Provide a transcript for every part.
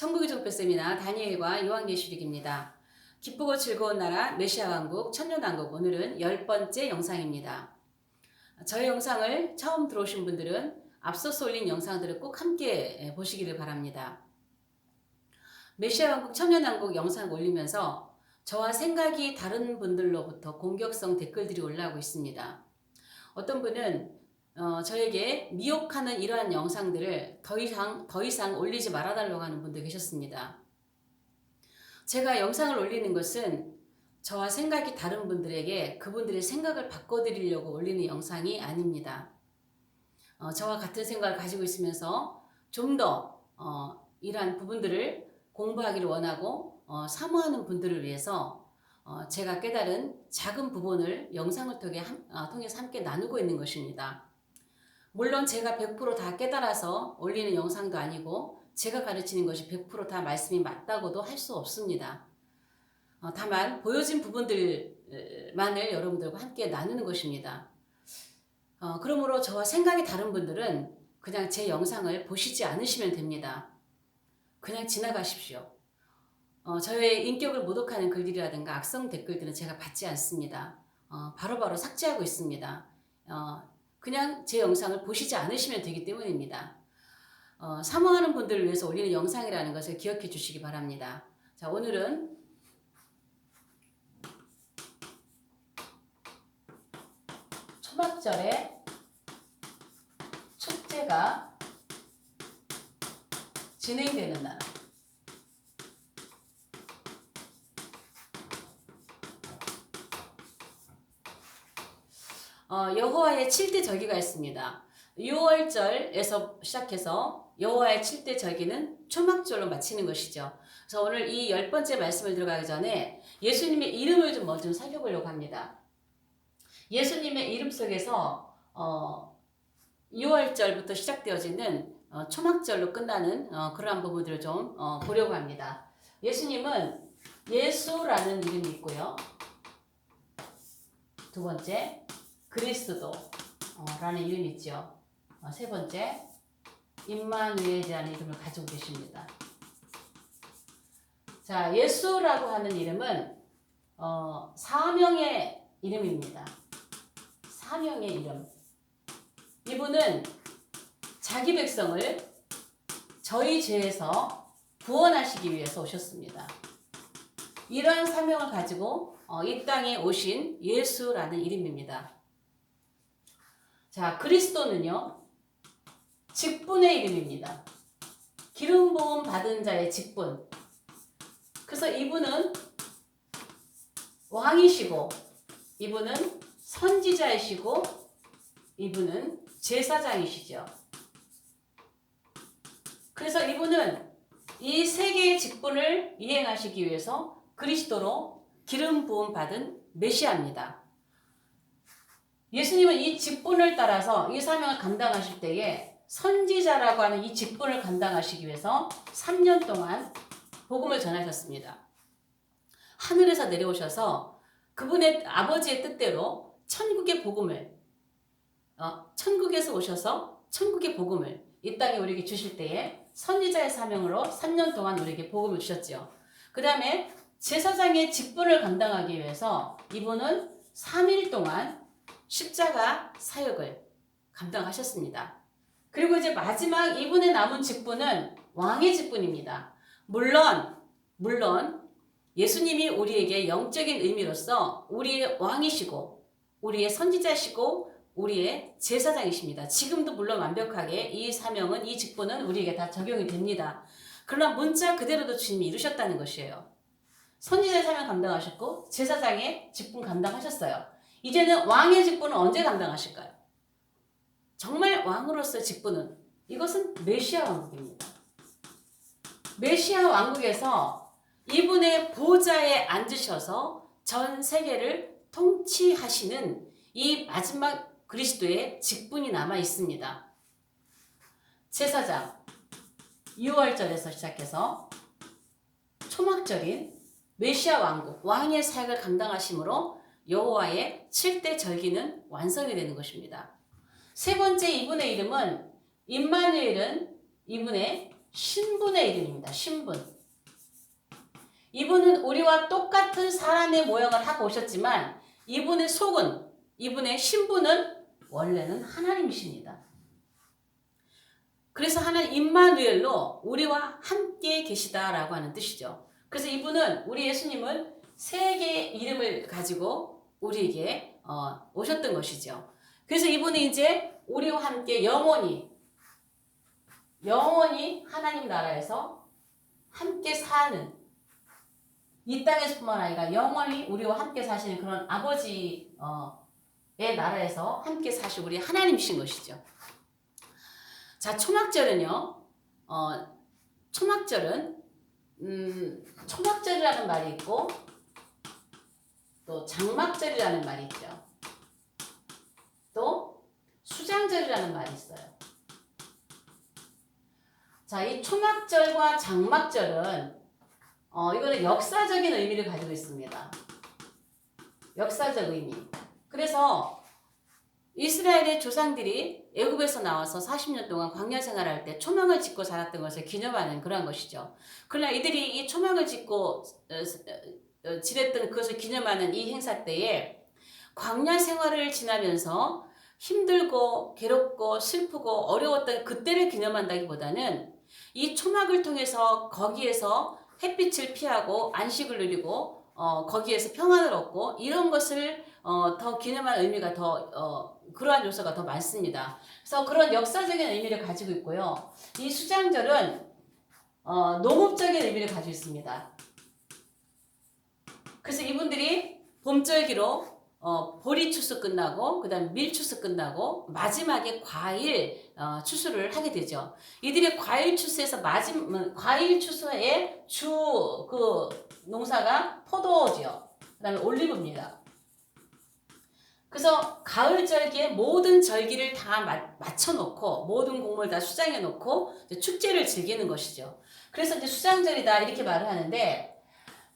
천국의 종표 세미나 다니엘과 요한계시록입니다. 기쁘고 즐거운 나라 메시아 왕국 천년왕국 오늘은 열 번째 영상입니다. 저희 영상을 처음 들어오신 분들은 앞서서 올린 영상들을 꼭 함께 보시기를 바랍니다. 메시아 왕국 천년왕국 영상 올리면서 저와 생각이 다른 분들로부터 공격성 댓글들이 올라오고 있습니다. 어떤 분은 어, 저에게 미혹하는 이러한 영상들을 더 이상, 더 이상 올리지 말아달라고 하는 분도 계셨습니다. 제가 영상을 올리는 것은 저와 생각이 다른 분들에게 그분들의 생각을 바꿔드리려고 올리는 영상이 아닙니다. 어, 저와 같은 생각을 가지고 있으면서 좀더 어, 이러한 부분들을 공부하기를 원하고 어, 사모하는 분들을 위해서 어, 제가 깨달은 작은 부분을 영상을 통해 함, 아, 통해서 함께 나누고 있는 것입니다. 물론 제가 100%다 깨달아서 올리는 영상도 아니고 제가 가르치는 것이 100%다 말씀이 맞다고도 할 수 없습니다. 어, 다만 보여진 부분들만을 여러분들과 함께 나누는 것입니다. 어, 그러므로 저와 생각이 다른 분들은 그냥 제 영상을 보시지 않으시면 됩니다. 그냥 지나가십시오. 어, 저의 인격을 모독하는 글들이라든가 악성 댓글들은 제가 받지 않습니다. 어, 바로바로 삭제하고 있습니다. 어, 그냥 제 영상을 보시지 않으시면 되기 때문입니다. 어, 사모하는 분들을 위해서 올리는 영상이라는 것을 기억해 주시기 바랍니다. 자, 오늘은 초막절에 축제가 진행되는 날. 어, 여호와의 7대 절기가 있습니다. 6월절에서 시작해서 여호와의 7대 절기는 초막절로 마치는 것이죠. 그래서 오늘 이 열 번째 말씀을 들어가기 전에 예수님의 이름을 좀 먼저 살펴보려고 합니다. 예수님의 이름 속에서 어, 6월절부터 시작되어지는 어, 초막절로 끝나는 어, 그러한 부분들을 좀 어, 보려고 합니다. 예수님은 예수라는 이름이 있고요. 두 번째 그리스도라는 이름이 있죠. 어, 세 번째 임마누엘이라는 이름을 가지고 계십니다. 자, 예수라고 하는 이름은 어, 사명의 이름입니다. 사명의 이름. 이분은 자기 백성을 저희 죄에서 구원하시기 위해서 오셨습니다. 이러한 사명을 가지고 어, 이 땅에 오신 예수라는 이름입니다. 자, 그리스도는요, 직분의 이름입니다. 기름 부음 받은 자의 직분. 그래서 이분은 왕이시고, 이분은 선지자이시고, 이분은 제사장이시죠. 그래서 이분은 이 세 개의 직분을 이행하시기 위해서 그리스도로 기름 부음 받은 메시아입니다. 예수님은 이 직분을 따라서 이 사명을 감당하실 때에 선지자라고 하는 이 직분을 감당하시기 위해서 3년 동안 복음을 전하셨습니다. 하늘에서 내려오셔서 그분의 아버지의 뜻대로 천국의 복음을 어, 천국에서 오셔서 천국의 복음을 이 땅에 우리에게 주실 때에 선지자의 사명으로 3년 동안 우리에게 복음을 주셨지요. 그 다음에 제사장의 직분을 감당하기 위해서 이분은 3일 동안 십자가 사역을 감당하셨습니다. 그리고 이제 마지막 이분의 남은 직분은 왕의 직분입니다. 물론, 물론 예수님이 우리에게 영적인 의미로서 우리의 왕이시고, 우리의 선지자시고, 우리의 제사장이십니다. 지금도 물론 완벽하게 이 사명은, 이 직분은 우리에게 다 적용이 됩니다. 그러나 문자 그대로도 주님이 이루셨다는 것이에요. 선지자의 사명 감당하셨고, 제사장의 직분 감당하셨어요. 이제는 왕의 직분은 언제 감당하실까요? 정말 왕으로서의 직분은 이것은 메시아 왕국입니다. 메시아 왕국에서 이분의 보좌에 앉으셔서 전 세계를 통치하시는 이 마지막 그리스도의 직분이 남아 있습니다. 제사장 6월절에서 시작해서 초막절인 메시아 왕국 왕의 사역을 감당하심으로 여호와의 7대 절기는 완성이 되는 것입니다. 세 번째 이분의 이름은 임마누엘은 이분의 신분의 이름입니다. 신분. 이분은 우리와 똑같은 사람의 모양을 하고 오셨지만 이분의 속은 이분의 신분은 원래는 하나님이십니다. 그래서 하나님 임마누엘로 우리와 함께 계시다라고 하는 뜻이죠. 그래서 이분은 우리 예수님은 세 개의 이름을 가지고 우리에게 어, 오셨던 것이죠. 그래서 이분은 이제 우리와 함께 영원히 영원히 하나님 나라에서 함께 사는 이 땅에서뿐만 아니라 영원히 우리와 함께 사시는 그런 아버지의 나라에서 함께 사시 우리 하나님이신 것이죠. 자, 초막절은요. 어, 초막절은 음, 초막절이라는 말이 있고 또 장막절이라는 말이 있죠. 또 수장절이라는 말이 있어요. 자, 이 초막절과 장막절은 어, 이거는 역사적인 의미를 가지고 있습니다. 역사적 의미. 그래서 이스라엘의 조상들이 애굽에서 나와서 40년 동안 광야 생활할 때 초막을 짓고 살았던 것을 기념하는 그러한 것이죠. 그러나 이들이 이 초막을 짓고 어, 어, 지냈던 그것을 기념하는 이 행사 때에 광야 생활을 지나면서 힘들고 괴롭고 슬프고 어려웠던 그때를 기념한다기보다는 이 초막을 통해서 거기에서 햇빛을 피하고 안식을 누리고 어, 거기에서 평안을 얻고 이런 것을 어, 더 기념한 의미가 더 어, 그러한 요소가 더 많습니다. 그래서 그런 역사적인 의미를 가지고 있고요. 이 수장절은 어, 농업적인 의미를 가지고 있습니다. 그래서 이분들이 봄절기로 어, 보리 추수 끝나고 그다음 밀 추수 끝나고 마지막에 과일 어, 추수를 하게 되죠. 이들의 과일 추수에서 마지막 과일 추수의 주 그 농사가 포도지요. 그다음에 올리브입니다. 그래서 가을 절기에 모든 절기를 다 맞춰 놓고 모든 곡물 다 수장해 놓고 축제를 즐기는 것이죠. 그래서 이제 수장절이다 이렇게 말을 하는데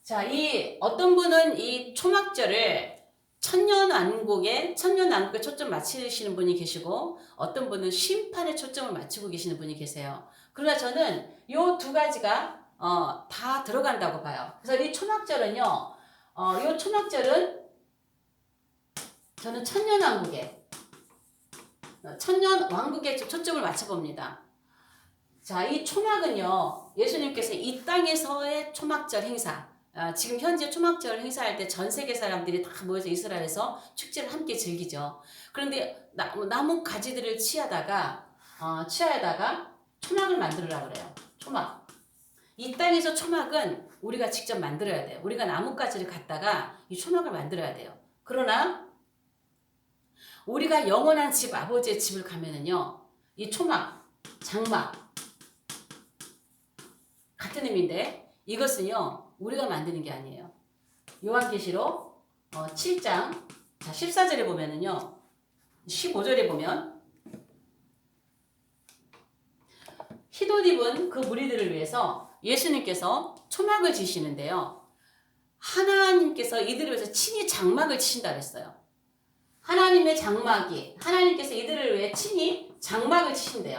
자, 이 어떤 분은 이 초막절을 천년왕국에 천년왕국에 초점 맞추시는 분이 계시고 어떤 분은 심판에 초점을 맞추고 계시는 분이 계세요. 그러나 저는 이두 가지가 어, 다 들어간다고 봐요. 그래서 이 초막절은요, 어, 이 초막절은 저는 천년 왕국에 천년 왕국에 초점을 맞춰봅니다. 자, 이 초막은요, 예수님께서 이 땅에서의 초막절 행사, 아, 지금 현재 초막절 행사할 때 전 세계 사람들이 다 모여서 이스라엘에서 축제를 함께 즐기죠. 그런데 나, 나무 가지들을 취하다가 어, 취하다가 초막을 만들으라 그래요. 초막. 이 땅에서 초막은 우리가 직접 만들어야 돼요. 우리가 나뭇가지를 갖다가 이 초막을 만들어야 돼요. 그러나 우리가 영원한 집 아버지의 집을 가면은요. 이 초막, 장막 같은 의미인데 이것은요. 우리가 만드는 게 아니에요. 요한계시록 어, 7장 자 14절에 보면은요. 15절에 보면 흰옷 입은 그 무리들을 위해서 예수님께서 초막을 지시는데요. 하나님께서 이들을 위해서 친히 장막을 치신다 그랬어요. 하나님의 장막이 하나님께서 이들을 위해 친히 장막을 치신대요.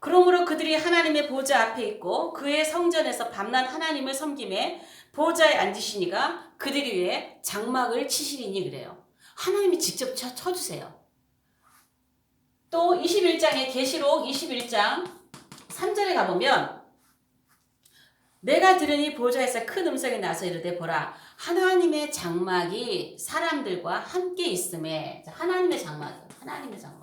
그러므로 그들이 하나님의 보좌 앞에 있고 그의 성전에서 밤낮 하나님을 섬김에 보좌에 앉으시니가 그들이 위해 장막을 치시리니 그래요. 하나님이 직접 쳐, 쳐주세요. 또 21장의 계시록 21장 3절에 가보면 내가 들으니 보좌에서 큰 음성이 나서 이르되 보라 하나님의 장막이 사람들과 함께 있음에 하나님의 장막 하나님의 장막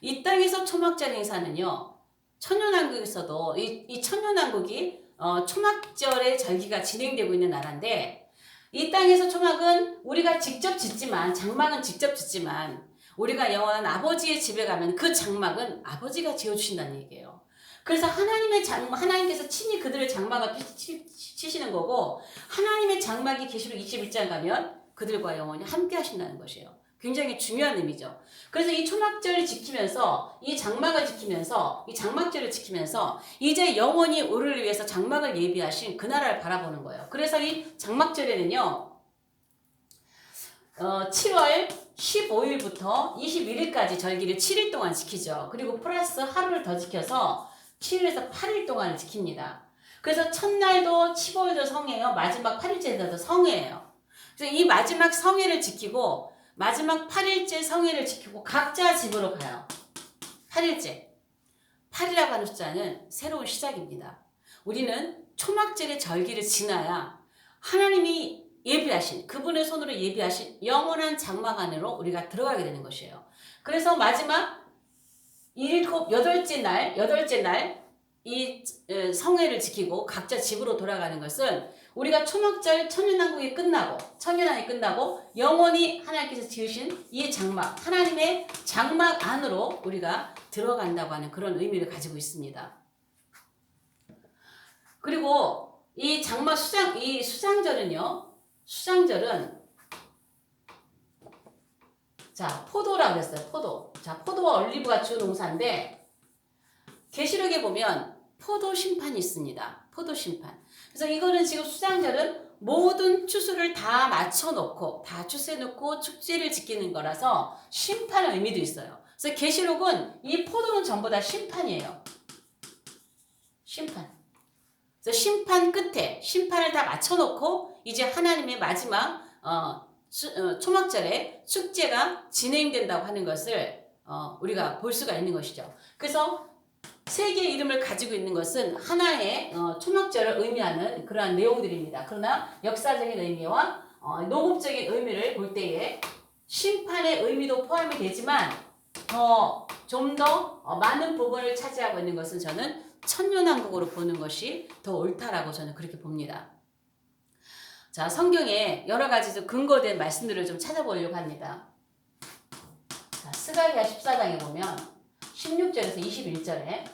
이 땅에서 초막절 행사는요. 천년왕국에서도 이, 이 천년왕국이 어, 초막절의 절기가 진행되고 있는 나라인데 이 땅에서 초막은 우리가 직접 짓지만 장막은 직접 짓지만 우리가 영원한 아버지의 집에 가면 그 장막은 아버지가 지어주신다는 얘기예요. 그래서 하나님의 장, 하나님께서 친히 그들의 장막을 치, 시는 거고 하나님의 장막이 계시록 21장 가면 그들과 영원히 함께 하신다는 것이에요. 굉장히 중요한 의미죠. 그래서 이 초막절을 지키면서 이 장막을 지키면서 이 장막절을 지키면서 이제 영원히 우리를 위해서 장막을 예비하신 그 나라를 바라보는 거예요. 그래서 이 장막절에는요. 어, 7월 15일부터 21일까지 절기를 7일 동안 지키죠. 그리고 플러스 하루를 더 지켜서 7일에서 8일 동안을 지킵니다. 그래서 첫날도 15일도 성해요. 마지막 8일째도 성해예요. 그래서 이 마지막 성해를 지키고 마지막 8일째 성해를 지키고 각자 집으로 가요. 8일째. 8이라고 하는 숫자는 새로운 시작입니다. 우리는 초막절의 절기를 지나야 하나님이 예비하신 그분의 손으로 예비하신 영원한 장막 안으로 우리가 들어가게 되는 것이에요. 그래서 마지막 일곱 여덟째 날 여덟째 날 이 성회를 지키고 각자 집으로 돌아가는 것은 우리가 초막절 천년왕국이 끝나고 천년왕이 끝나고 영원히 하나님께서 지으신 이 장막 하나님의 장막 안으로 우리가 들어간다고 하는 그런 의미를 가지고 있습니다. 그리고 이 장막 수장 이 수장절은요 수장절은 자 포도라 그랬어요 포도 자 포도와 올리브가 주 농사인데 계시록에 보면 포도 심판이 있습니다. 포도 심판. 그래서 이거는 지금 수장절은 모든 추수를 다 맞춰놓고 다 추수해놓고 축제를 지키는 거라서 심판의 의미도 있어요. 그래서 계시록은 이 포도는 전부 다 심판이에요. 심판. 그래서 심판 끝에 심판을 다 맞춰놓고 이제 하나님의 마지막 어, 수, 어, 초막절에 축제가 진행된다고 하는 것을 어, 우리가 볼 수가 있는 것이죠. 그래서 세 개의 이름을 가지고 있는 것은 하나의 어, 초막절을 의미하는 그러한 내용들입니다. 그러나 역사적인 의미와 어, 농업적인 의미를 볼 때에 심판의 의미도 포함이 되지만 더좀더 어, 많은 부분을 차지하고 있는 것은 저는 천년왕국으로 보는 것이 더 옳다라고 저는 그렇게 봅니다. 자, 성경에 여러 가지 좀 근거된 말씀들을 좀 찾아보려고 합니다. 자, 스가리아 14장에 보면 16절에서 21절에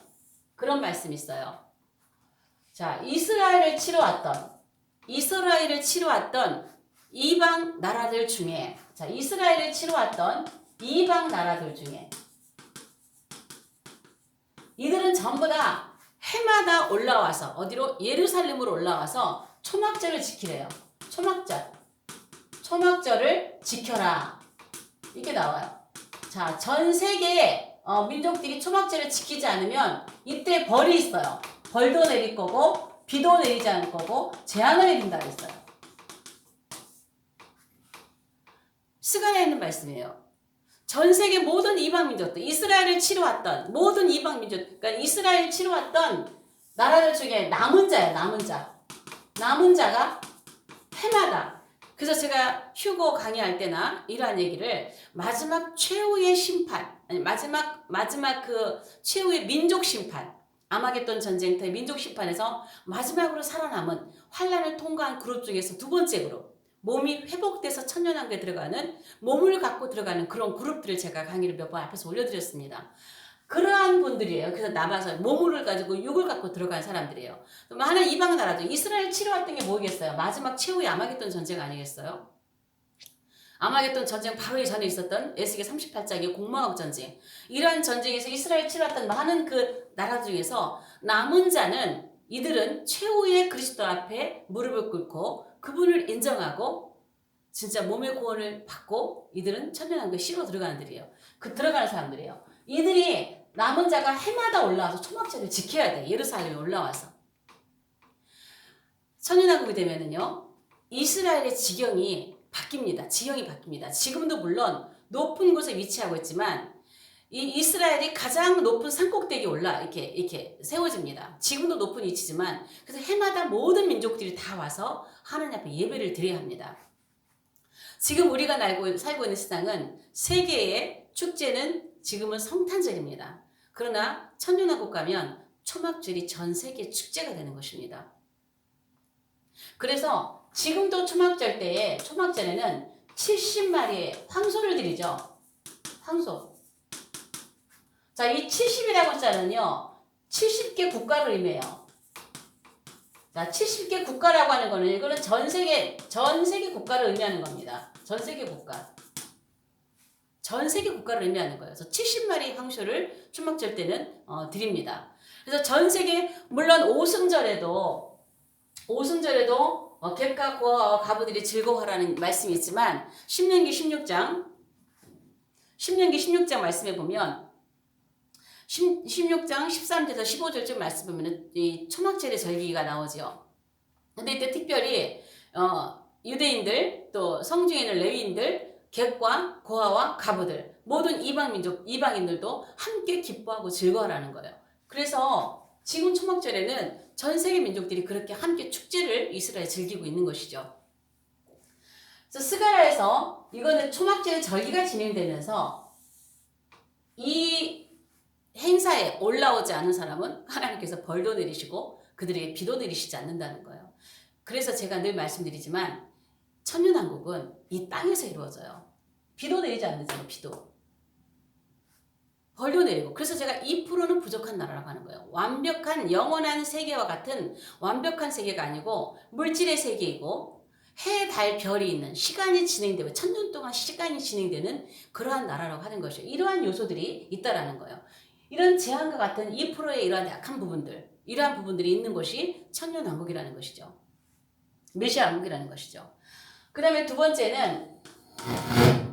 그런 말씀이 있어요. 자, 이스라엘을 치러 왔던 이스라엘을 치러 왔던 이방 나라들 중에 자, 이스라엘을 치러 왔던 이방 나라들 중에 이들은 전부 다 해마다 올라와서 어디로 예루살렘으로 올라와서 초막절을 지키래요. 초막절. 초막절을 지켜라. 이렇게 나와요. 자, 전 세계 어, 민족들이 초막절을 지키지 않으면 이때 벌이 있어요. 벌도 내릴 거고 비도 내리지 않을 거고 재앙을 내린다 그랬어요. 스가랴에 있는 말씀이에요. 전 세계 모든 이방 민족들, 이스라엘을 치러왔던 모든 이방 민족, 그러니까 이스라엘 치러왔던 나라들 중에 남은 자야, 남은 자. 남은 자가 해마다. 그래서 제가 휴고 강의할 때나 이러한 얘기를 마지막 최후의 심판, 아니 마지막 마지막 그 최후의 민족 심판, 아마겟돈 전쟁터의 민족 심판에서 마지막으로 살아남은 환란을 통과한 그룹 중에서 두 번째 그룹. 몸이 회복돼서 천년왕국에 들어가는 몸을 갖고 들어가는 그런 그룹들을 제가 강의를 몇 번 앞에서 올려드렸습니다. 그러한 분들이에요. 그래서 남아서 몸을 가지고 육을 갖고 들어간 사람들이에요. 하나 이방 나라도 이스라엘 치러왔던 게 뭐겠어요? 마지막 최후의 아마겟돈 전쟁 아니겠어요? 아마겟돈 전쟁 바로 이전에 있었던 에스겔 38장의 공마학 전쟁. 이러한 전쟁에서 이스라엘 치러왔던 많은 그 나라 중에서 남은 자는 이들은 최후의 그리스도 앞에 무릎을 꿇고 그분을 인정하고 진짜 몸의 구원을 받고 이들은 천년왕국에 씨로 들어가는 들이에요. 그 들어가는 사람들이에요. 이들이 남은 자가 해마다 올라와서 초막절을 지켜야 돼. 예루살렘에 올라와서. 천년왕국이 되면은요. 이스라엘의 지경이 바뀝니다. 지형이 바뀝니다. 지금도 물론 높은 곳에 위치하고 있지만 이 이스라엘이 가장 높은 산꼭대기에 올라 이렇게 이렇게 세워집니다. 지금도 높은 위치지만 그래서 해마다 모든 민족들이 다 와서 하나님 앞에 예배를 드려야 합니다. 지금 우리가 살고 있는 세상은 세계의 축제는 지금은 성탄절입니다. 그러나 천년왕국 가면 초막절이 전 세계 축제가 되는 것입니다. 그래서 지금도 초막절 때에 초막절에는 70마리의 황소를 드리죠. 황소. 자, 이 70이라고 자는요. 70개 국가를 의미해요. 자, 70개 국가라고 하는 거는 이거는 전 세계 전 세계 국가를 의미하는 겁니다. 전 세계 국가. 전 세계 국가를 의미하는 거예요. 그래서 70마리 황소를 추막절 때는 어, 드립니다. 그래서 전 세계 물론 오승절에도 오승절에도 어, 고아와 가부들이 즐거워하라는 말씀이 있지만 10년기 16장 10년기 16장 말씀에 보면 10, 16장 13절에서 15절쯤 말씀 보면은 이 초막절의 절기가 나오죠. 근데 이때 특별히 어, 유대인들 또 성중에는 레위인들 객과 고아와 가부들 모든 이방 민족 이방인들도 함께 기뻐하고 즐거워하라는 거예요. 그래서 지금 초막절에는 전 세계 민족들이 그렇게 함께 축제를 이스라엘에 즐기고 있는 것이죠. 그래서 스가랴에서 이거는 초막절의 절기가 진행되면서 이 행사에 올라오지 않은 사람은 하나님께서 벌도 내리시고 그들에게 비도 내리시지 않는다는 거예요. 그래서 제가 늘 말씀드리지만 천년왕국은 이 땅에서 이루어져요. 비도 내리지 않는잖아요. 비도. 벌도 내리고 그래서 제가 2%는 부족한 나라라고 하는 거예요. 완벽한 영원한 세계와 같은 완벽한 세계가 아니고 물질의 세계이고 해, 달, 별이 있는 시간이 진행되고 천년 동안 시간이 진행되는 그러한 나라라고 하는 것이에요. 이러한 요소들이 있다라는 거예요. 이런 제한과 같은 2%의 이러한 약한 부분들, 이러한 부분들이 있는 것이 천년 왕국이라는 것이죠. 메시아 왕국이라는 것이죠. 그 다음에 두 번째는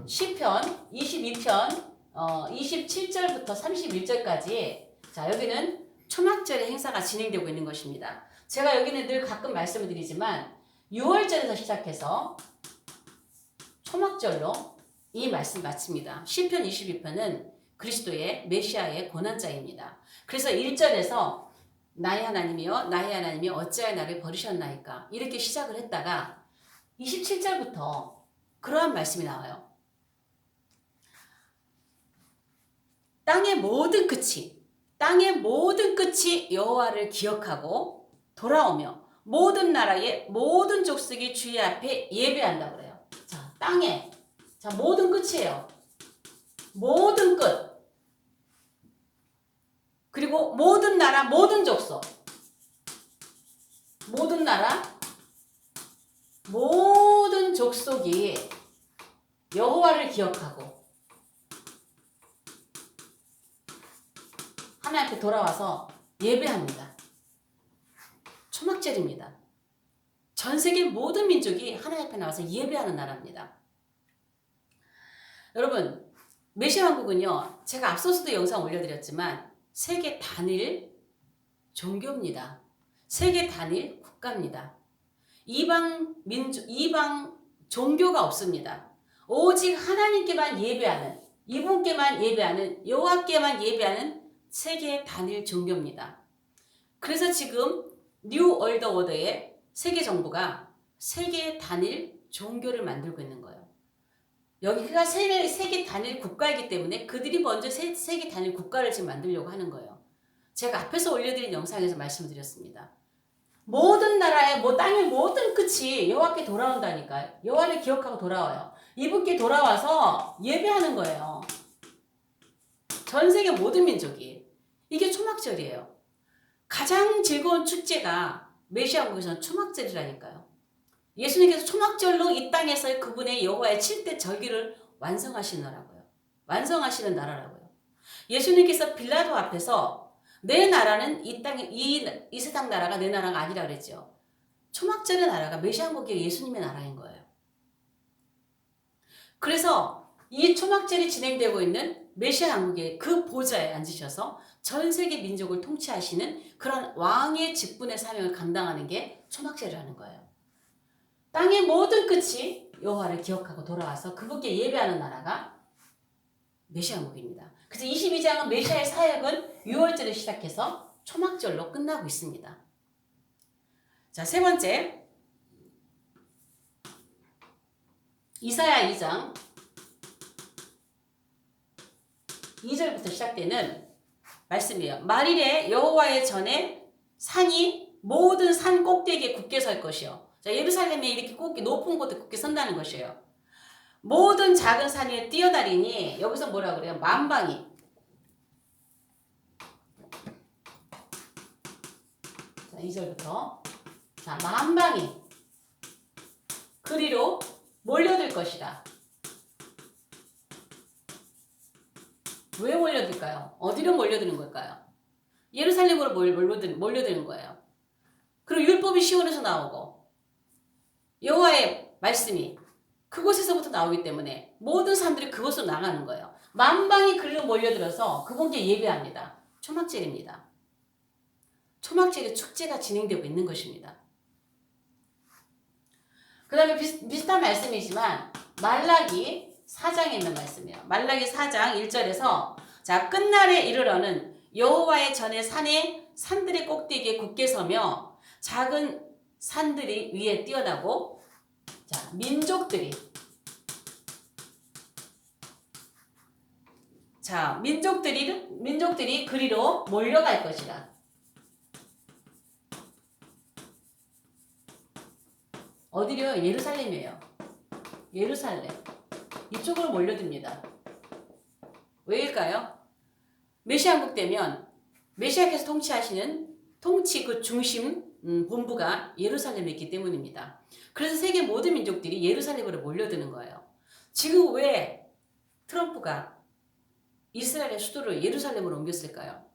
시편 22편 어, 27절부터 31절까지 자 여기는 초막절의 행사가 진행되고 있는 것입니다. 제가 여기는 늘 가끔 말씀을 드리지만 6월절에서 시작해서 초막절로 이 말씀 마칩니다. 시편 22편은 그리스도의 메시아의 고난자입니다. 그래서 1절에서 나의 하나님이여 나의 하나님이 어찌하여 나를 버리셨나이까 이렇게 시작을 했다가 27절부터 그러한 말씀이 나와요. 땅의 모든 끝이 땅의 모든 끝이 여호와를 기억하고 돌아오며 모든 나라의 모든 족속이 주의 앞에 예배한다 그래요. 자, 땅에 자 모든 끝이에요. 모든 끝. 그리고 모든 나라, 모든 족속. 모든 나라, 모든 족속이 여호와를 기억하고 하나님 앞에 돌아와서 예배합니다. 초막절입니다. 전 세계 모든 민족이 하나님 앞에 나와서 예배하는 나라입니다. 여러분, 메시아 왕국은요, 제가 앞서서도 영상 올려드렸지만, 세계 단일 종교입니다. 세계 단일 국가입니다. 이방 민족, 이방 종교가 없습니다. 오직 하나님께만 예배하는, 이분께만 예배하는, 여호와께만 예배하는 세계 단일 종교입니다. 그래서 지금 뉴 월드 워드의 세계 정부가 세계 단일 종교를 만들고 있는 거예요. 여기가 세계, 세계 단일 국가이기 때문에 그들이 먼저 세, 세계 단일 국가를 지금 만들려고 하는 거예요. 제가 앞에서 올려드린 영상에서 말씀드렸습니다. 모든 나라의 뭐 땅의 모든 끝이 여호와께 돌아온다니까 여호와를 기억하고 돌아와요. 이분께 돌아와서 예배하는 거예요. 전 세계 모든 민족이 이게 초막절이에요. 가장 즐거운 축제가 메시아국에서는 초막절이라니까요. 예수님께서 초막절로 이 땅에서 그분의 여호와의 7대 절기를 완성하시느라고요. 완성하시는 나라라고요. 예수님께서 빌라도 앞에서 내 나라는 이 땅, 이, 이 세상 나라가 내 나라가 아니라 그랬죠. 초막절의 나라가 메시아국의 예수님의 나라인 거예요. 그래서 이 초막절이 진행되고 있는 메시아 왕국의 그 보좌에 앉으셔서 전 세계 민족을 통치하시는 그런 왕의 직분의 사명을 감당하는 게 초막절이라는 거예요. 땅의 모든 끝이 여호와를 기억하고 돌아와서 그분께 예배하는 나라가 메시아국입니다. 그래서 22장은 메시아의 사역은 6월절에 시작해서 초막절로 끝나고 있습니다. 자, 세 번째. 이사야 2장 2절부터 시작되는 말씀이에요. 말일에 여호와의 전에 산이 모든 산 꼭대기에 굳게 설 것이요. 자, 예루살렘에 이렇게 꼭게 높은 곳에 굳게 선다는 것이에요. 모든 작은 산 위에 뛰어다리니 여기서 뭐라 그래요? 만방이. 자, 2절부터. 자, 만방이. 그리로 몰려들 것이다. 왜 몰려들까요? 어디로 몰려드는 걸까요? 예루살렘으로 몰려드, 몰려드는 거예요. 그리고 율법이 시온에서 나오고 여호와의 말씀이 그곳에서부터 나오기 때문에 모든 사람들이 그곳으로 나가는 거예요. 만방이 그리로 몰려들어서 그분께 예배합니다. 초막절입니다. 초막절의 축제가 진행되고 있는 것입니다. 그 다음에 비슷한 말씀이지만 말라기 4장에 있는 말씀이에요. 말라기 4장 1절에서 자 끝날에 이르러는 여호와의 전에 산에 산들의 꼭대기에 굳게 서며 작은 산들이 위에 뛰어나고 자 민족들이 자 민족들이 민족들이 그리로 몰려갈 것이라. 어디요? 예루살렘이에요. 예루살렘. 이쪽으로 몰려듭니다. 왜일까요? 메시아국 되면 메시아께서 통치하시는 통치 그 중심 음, 본부가 예루살렘에 있기 때문입니다. 그래서 세계 모든 민족들이 예루살렘으로 몰려드는 거예요. 지금 왜 트럼프가 이스라엘의 수도를 예루살렘으로 옮겼을까요?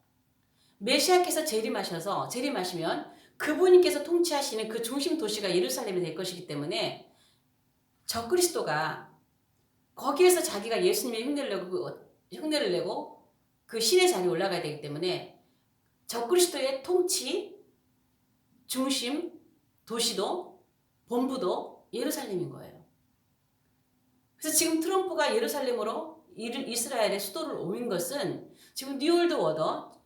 메시아께서 재림하셔서 재림하시면 그분께서 통치하시는 그 중심 도시가 예루살렘이 될 것이기 때문에 적그리스도가 거기에서 자기가 예수님의 흉내를 내고 흉내를 내고 그 신의 자리에 올라가야 되기 때문에 적그리스도의 통치 중심 도시도 본부도 예루살렘인 거예요. 그래서 지금 트럼프가 예루살렘으로 이스라엘의 수도를 옮긴 것은 지금 뉴월드 워더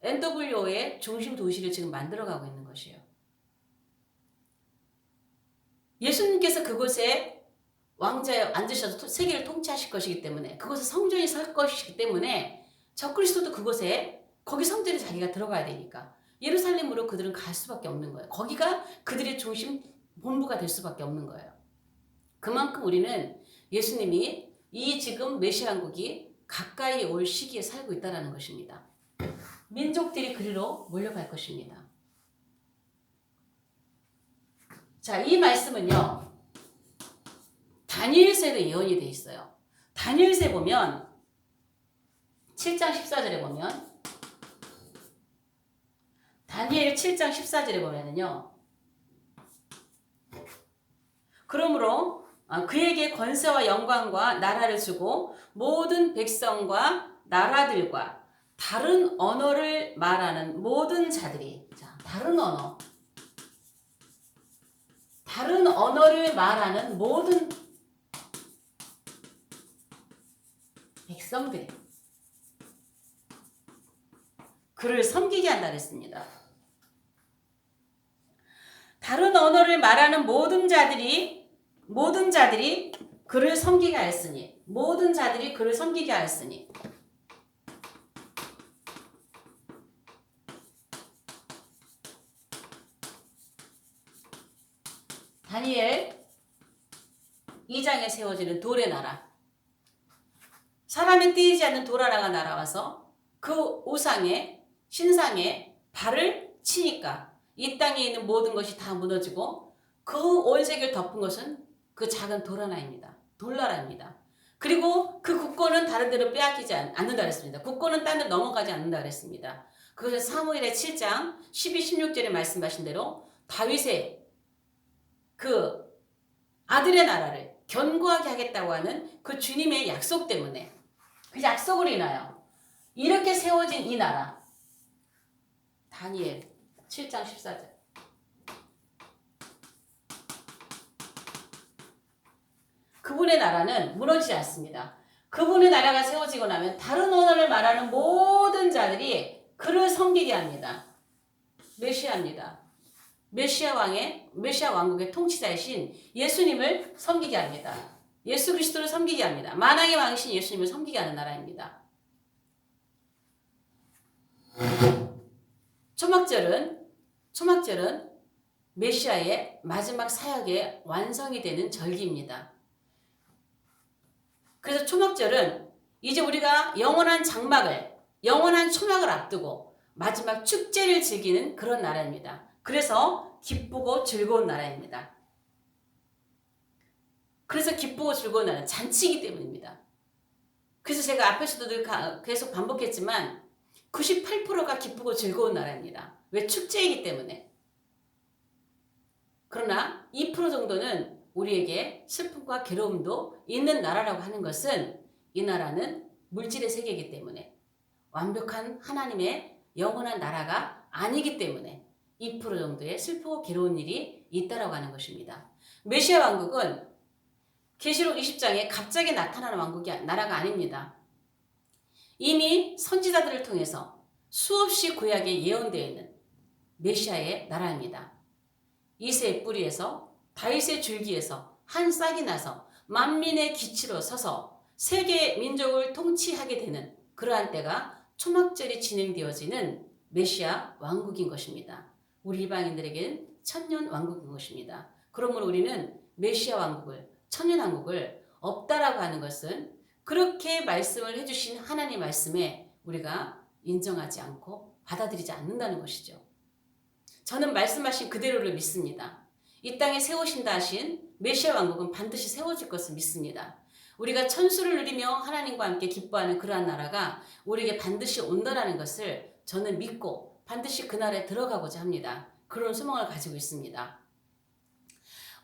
NWO의 중심 도시를 지금 만들어가고 있는 것이에요. 예수님께서 그곳에 왕자에 앉으셔서 세계를 통치하실 것이기 때문에 그곳에 성전이 설 것이기 때문에 적그리스도도 그곳에 거기 성전에 자기가 들어가야 되니까 예루살렘으로 그들은 갈 수밖에 없는 거예요. 거기가 그들의 중심 본부가 될 수밖에 없는 거예요. 그만큼 우리는 예수님이 이 지금 메시아국이 가까이 올 시기에 살고 있다는 것입니다. 민족들이 그리로 몰려갈 것입니다. 자, 이 말씀은요. 다니엘서에도 예언이 돼 있어요. 다니엘서에 보면 7장 14절에 보면 다니엘 7장 14절에 보면은요. 그러므로 아, 그에게 권세와 영광과 나라를 주고 모든 백성과 나라들과 다른 언어를 말하는 모든 자들이 자, 다른 언어 다른 언어를 말하는 모든 백성들이 그를 섬기게 한다 그랬습니다. 다른 언어를 말하는 모든 자들이 모든 자들이 그를 섬기게 하였으니 모든 자들이 그를 섬기게 하였으니 다니엘 2장에 세워지는 돌의 나라. 사람이 뛰지 않는 돌 하나가 날아와서 그 우상에, 신상에 발을 치니까 이 땅에 있는 모든 것이 다 무너지고 그 온 세계를 덮은 것은 그 작은 돌 하나입니다. 돌나라입니다. 그리고 그 국권은 다른 데로 빼앗기지 않는다 그랬습니다. 국권은 딴데 넘어가지 않는다 그랬습니다. 그것은 사무엘의 7장 12, 16절에 말씀하신 대로 다윗의 그 아들의 나라를 견고하게 하겠다고 하는 그 주님의 약속 때문에 그 약속으로 인하여 이렇게 세워진 이 나라 다니엘 7장 14절 그분의 나라는 무너지지 않습니다. 그분의 나라가 세워지고 나면 다른 언어를 말하는 모든 자들이 그를 섬기게 합니다. 메시아입니다. 메시아 왕의 메시아 왕국의 통치자이신 예수님을 섬기게 합니다. 예수 그리스도를 섬기게 합니다. 만왕의 왕이신 예수님을 섬기게 하는 나라입니다. 초막절은 초막절은 메시아의 마지막 사역의 완성이 되는 절기입니다. 그래서 초막절은 이제 우리가 영원한 장막을 영원한 초막을 앞두고 마지막 축제를 즐기는 그런 나라입니다. 그래서 기쁘고 즐거운 나라입니다. 그래서 기쁘고 즐거운 나라 잔치이기 때문입니다. 그래서 제가 앞에서도 늘 계속 반복했지만 98%가 기쁘고 즐거운 나라입니다. 왜 축제이기 때문에. 그러나 2% 정도는 우리에게 슬픔과 괴로움도 있는 나라라고 하는 것은 이 나라는 물질의 세계이기 때문에 완벽한 하나님의 영원한 나라가 아니기 때문에 2% 정도의 슬프고 괴로운 일이 있다라고 하는 것입니다. 메시아 왕국은 계시록 20장에 갑자기 나타나는 왕국이 나라가 아닙니다. 이미 선지자들을 통해서 수없이 구약에 예언되어 있는 메시아의 나라입니다. 이세의 뿌리에서 다윗의 줄기에서 한 싹이 나서 만민의 기치로 서서 세계 민족을 통치하게 되는 그러한 때가 초막절이 진행되어지는 메시아 왕국인 것입니다. 우리 이방인들에겐 천년 왕국인 것입니다. 그러므로 우리는 메시아 왕국을 천년 왕국을 없다라고 하는 것은 그렇게 말씀을 해주신 하나님 말씀에 우리가 인정하지 않고 받아들이지 않는다는 것이죠. 저는 말씀하신 그대로를 믿습니다. 이 땅에 세우신다 하신 메시아 왕국은 반드시 세워질 것을 믿습니다. 우리가 천수를 누리며 하나님과 함께 기뻐하는 그러한 나라가 우리에게 반드시 온다라는 것을 저는 믿고 반드시 그 나라에 들어가고자 합니다. 그런 소망을 가지고 있습니다.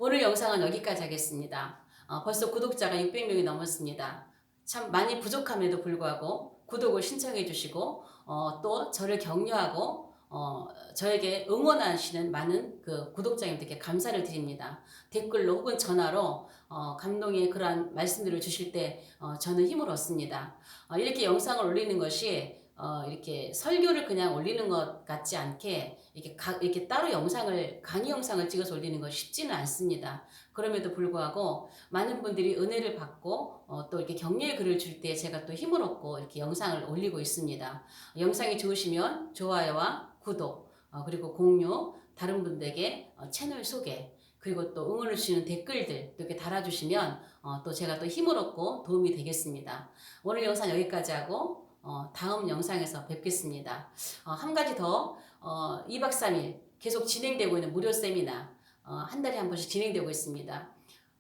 오늘 영상은 여기까지 하겠습니다. 어, 벌써 구독자가 600명이 넘었습니다. 참 많이 부족함에도 불구하고 구독을 신청해 주시고 어, 또 저를 격려하고 어, 저에게 응원하시는 많은 그 구독자님들께 감사를 드립니다. 댓글로 혹은 전화로 어, 감동의 그러한 말씀들을 주실 때 어, 저는 힘을 얻습니다. 어, 이렇게 영상을 올리는 것이 어, 이렇게 설교를 그냥 올리는 것 같지 않게 이렇게, 가, 이렇게 따로 영상을 강의 영상을 찍어서 올리는 것 쉽지는 않습니다. 그럼에도 불구하고 많은 분들이 은혜를 받고 어, 또 이렇게 격려의 글을 줄 때 제가 또 힘을 얻고 이렇게 영상을 올리고 있습니다. 영상이 좋으시면 좋아요와 구독 어, 그리고 공유 다른 분들에게 어, 채널 소개 그리고 또 응원을 주시는 댓글들 이렇게 달아주시면 어, 또 제가 또 힘을 얻고 도움이 되겠습니다. 오늘 영상 여기까지 하고 어, 다음 영상에서 뵙겠습니다. 어, 한 가지 더 어, 2박 3일 계속 진행되고 있는 무료 세미나 어, 한 달에 한 번씩 진행되고 있습니다.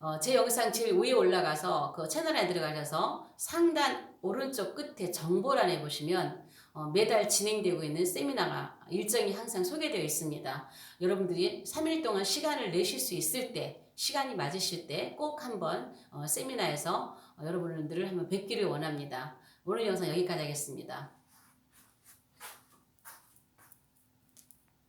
어, 제 영상 제일 위에 올라가서 그 채널에 들어가셔서 상단 오른쪽 끝에 정보란에 보시면 어, 매달 진행되고 있는 세미나가 일정이 항상 소개되어 있습니다. 여러분들이 3일 동안 시간을 내실 수 있을 때 시간이 맞으실 때 꼭 한번 어, 세미나에서 어, 여러분들을 한번 뵙기를 원합니다. 오늘 영상 여기까지 하겠습니다.